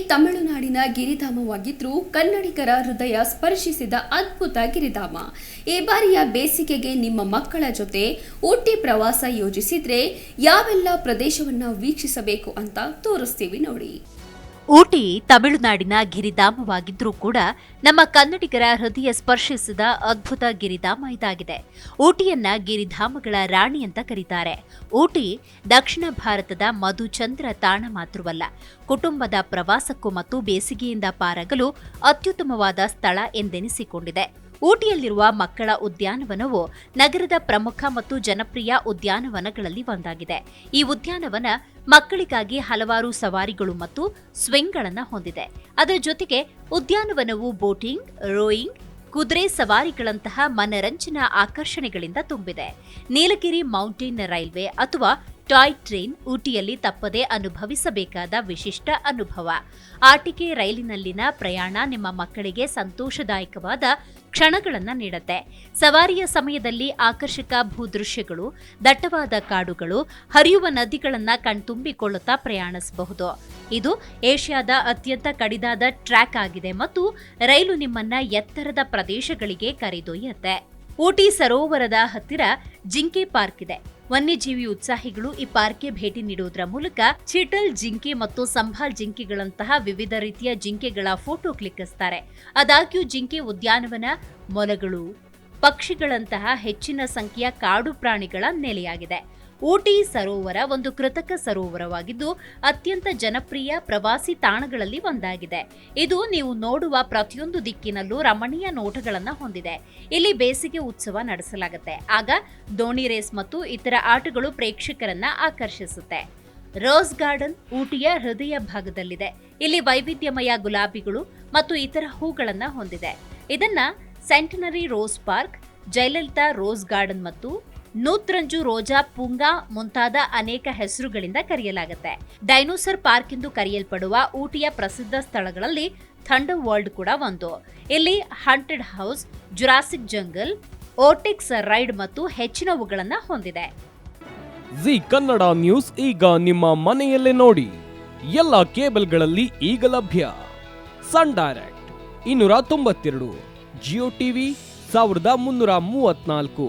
ತಮಿಳುನಾಡಿನ ಗಿರಿಧಾಮವಾಗಿದ್ರೂ ಕನ್ನಡಿಗರ ಹೃದಯ ಸ್ಪರ್ಶಿಸಿದ ಅದ್ಭುತ ಗಿರಿಧಾಮ. ಈ ಬಾರಿಯ ಬೇಸಿಗೆಗೆ ನಿಮ್ಮ ಮಕ್ಕಳ ಜೊತೆ ಊಟಿ ಪ್ರವಾಸ ಯೋಜಿಸಿದ್ರೆ ಯಾವೆಲ್ಲ ಪ್ರದೇಶವನ್ನ ವೀಕ್ಷಿಸಬೇಕು ಅಂತ ತೋರಿಸ್ತೀವಿ ನೋಡಿ. ಊಟಿ ತಮಿಳುನಾಡಿನ ಗಿರಿಧಾಮವಾಗಿದ್ರೂ ಕೂಡ ನಮ್ಮ ಕನ್ನಡಿಗರ ಹೃದಯ ಸ್ಪರ್ಶಿಸಿದ ಅದ್ಭುತ ಗಿರಿಧಾಮ ಇದಾಗಿದೆ. ಊಟಿಯನ್ನ ಗಿರಿಧಾಮಗಳ ರಾಣಿ ಅಂತ ಕರೀತಾರೆ. ಊಟಿ ದಕ್ಷಿಣ ಭಾರತದ ಮಧುಚಂದ್ರ ತಾಣ ಮಾತ್ರವಲ್ಲ, ಕುಟುಂಬದ ಪ್ರವಾಸಕ್ಕೂ ಮತ್ತು ಬೇಸಿಗೆಯಿಂದ ಪಾರಾಗಲು ಅತ್ಯುತ್ತಮವಾದ ಸ್ಥಳ ಎಂದೆನಿಸಿಕೊಂಡಿದೆ. ಊಟಿಯಲ್ಲಿರುವ ಮಕ್ಕಳ ಉದ್ಯಾನವನವು ನಗರದ ಪ್ರಮುಖ ಮತ್ತು ಜನಪ್ರಿಯ ಉದ್ಯಾನವನಗಳಲ್ಲಿ ಒಂದಾಗಿದೆ. ಈ ಉದ್ಯಾನವನ ಮಕ್ಕಳಿಗಾಗಿ ಹಲವಾರು ಸವಾರಿಗಳು ಮತ್ತು ಸ್ವಿಂಗ್ಗಳನ್ನು ಹೊಂದಿದೆ. ಅದರ ಜೊತೆಗೆ ಉದ್ಯಾನವನವು ಬೋಟಿಂಗ್, ರೋಯಿಂಗ್, ಕುದುರೆ ಸವಾರಿಗಳಂತಹ ಮನರಂಜನಾ ಆಕರ್ಷಣೆಗಳಿಂದ ತುಂಬಿದೆ. ನೀಲಗಿರಿ ಮೌಂಟೇನ್ ರೈಲ್ವೆ ಅಥವಾ ಟಾಯ್ ಟ್ರೈನ್ ಊಟಿಯಲ್ಲಿ ತಪ್ಪದೇ ಅನುಭವಿಸಬೇಕಾದ ವಿಶಿಷ್ಟ ಅನುಭವ. ಆಟಿಕೆ ರೈಲಿನಲ್ಲಿನ ಪ್ರಯಾಣ ನಿಮ್ಮ ಮಕ್ಕಳಿಗೆ ಸಂತೋಷದಾಯಕವಾದ ಕ್ಷಣಗಳನ್ನು ನೀಡುತ್ತೆ. ಸವಾರಿಯ ಸಮಯದಲ್ಲಿ ಆಕರ್ಷಕ ಭೂದೃಶ್ಯಗಳು, ದಟ್ಟವಾದ ಕಾಡುಗಳು, ಹರಿಯುವ ನದಿಗಳನ್ನು ಕಣ್ತುಂಬಿಕೊಳ್ಳುತ್ತಾ ಪ್ರಯಾಣಿಸಬಹುದು. ಇದು ಏಷ್ಯಾದ ಅತ್ಯಂತ ಕಡಿದಾದ ಟ್ರ್ಯಾಕ್ ಆಗಿದೆ ಮತ್ತು ರೈಲು ನಿಮ್ಮನ್ನ ಎತ್ತರದ ಪ್ರದೇಶಗಳಿಗೆ ಕರೆದೊಯ್ಯುತ್ತೆ. ಊಟಿ ಸರೋವರದ ಹತ್ತಿರ ಜಿಂಕೆ ಪಾರ್ಕ್ ಇದೆ. ವನ್ಯಜೀವಿ ಉತ್ಸಾಹಿಗಳು ಈ ಪಾರ್ಕ್ಗೆ ಭೇಟಿ ನೀಡುವುದರ ಮೂಲಕ ಚಿಟಲ್ ಜಿಂಕೆ ಮತ್ತು ಸಂಭಾಲ್ ಜಿಂಕೆಗಳಂತಹ ವಿವಿಧ ರೀತಿಯ ಜಿಂಕೆಗಳ ಫೋಟೋ ಕ್ಲಿಕ್ಕಿಸ್ತಾರೆ. ಆದಾಗ್ಯೂ ಜಿಂಕೆ ಉದ್ಯಾನವನ ಮೊಲಗಳು, ಪಕ್ಷಿಗಳಂತಹ ಹೆಚ್ಚಿನ ಸಂಖ್ಯೆಯ ಕಾಡು ಪ್ರಾಣಿಗಳ ನೆಲೆಯಾಗಿದೆ. ಊಟಿ ಸರೋವರ ಒಂದು ಕೃತಕ ಸರೋವರವಾಗಿದ್ದು, ಅತ್ಯಂತ ಜನಪ್ರಿಯ ಪ್ರವಾಸಿ ತಾಣಗಳಲ್ಲಿ ಒಂದಾಗಿದೆ. ಇದು ನೀವು ನೋಡುವ ಪ್ರತಿಯೊಂದು ದಿಕ್ಕಿನಲ್ಲೂ ರಮಣೀಯ ನೋಟಗಳನ್ನು ಹೊಂದಿದೆ. ಇಲ್ಲಿ ಬೇಸಿಗೆ ಉತ್ಸವ ನಡೆಸಲಾಗುತ್ತೆ. ಆಗ ದೋಣಿ ರೇಸ್ ಮತ್ತು ಇತರ ಆಟಗಳು ಪ್ರೇಕ್ಷಕರನ್ನ ಆಕರ್ಷಿಸುತ್ತೆ. ರೋಸ್ ಗಾರ್ಡನ್ ಊಟಿಯ ಹೃದಯ ಭಾಗದಲ್ಲಿದೆ. ಇಲ್ಲಿ ವೈವಿಧ್ಯಮಯ ಗುಲಾಬಿಗಳು ಮತ್ತು ಇತರ ಹೂಗಳನ್ನ ಹೊಂದಿದೆ. ಇದನ್ನ centenary rose park, Jayalalithaa rose garden ಮತ್ತು ನೂತ್ರಂಜು ರೋಜಾ ಪುಂಗಾ ಮುಂತಾದ ಅನೇಕ ಹೆಸರುಗಳಿಂದ ಕರೆಯಲಾಗುತ್ತೆ. ಡೈನೋಸರ್ ಪಾರ್ಕ್ ಎಂದು ಕರೆಯಲ್ಪಡುವ ಊಟಿಯ ಪ್ರಸಿದ್ಧ ಸ್ಥಳಗಳಲ್ಲಿ ಥಂಡರ್ ವರ್ಲ್ಡ್ ಕೂಡ ಒಂದು. ಇಲ್ಲಿ ಹಂಟೆಡ್ ಹೌಸ್, ಜುರಾಸಿಕ್ ಜಂಗಲ್ ಓಟಿಕ್ಸ್ ರೈಡ್ ಮತ್ತು ಹೆಚ್ಚಿನವುಗಳನ್ನ ಹೊಂದಿದೆ. ಜಿ ಕನ್ನಡ ನ್ಯೂಸ್ ಈಗ ನಿಮ್ಮ ಮನೆಯಲ್ಲೇ ನೋಡಿ. ಎಲ್ಲ ಕೇಬಲ್ಗಳಲ್ಲಿ ಈಗ ಲಭ್ಯ. ಸನ್ ಡೈರೆಕ್ಟ್, ಇನ್ನೂರ ತೊಂಬತ್ತೆರಡು, ಜಿಯೋ ಟಿವಿ, ಸಾವಿರದ ಮುನ್ನೂರ ಮೂವತ್ನಾಲ್ಕು